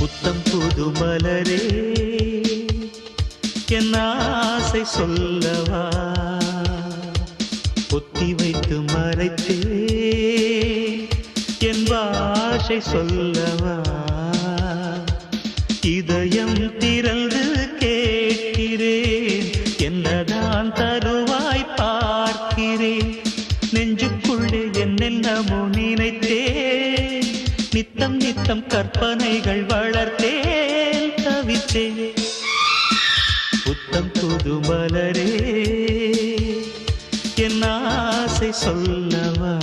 புத்தம் புது மலரே என் ஆசை சொல்லவா? பொத்தி வைத்து மறைத்தே என் பாஷை சொல்லவா? இதயம் திறந்து கேட்கிறேன் என்னதான் தருவாய் பார்க்கிறேன்? நெஞ்சுக்குள்ளே என்னென்னமோ நினைத்தேன் நித்தம் நித்தம் கற்பனைகள் வளர்த்தேன் தவித்தேன் புத்தம் புது மலரே என் ஆசை சொல்லவா?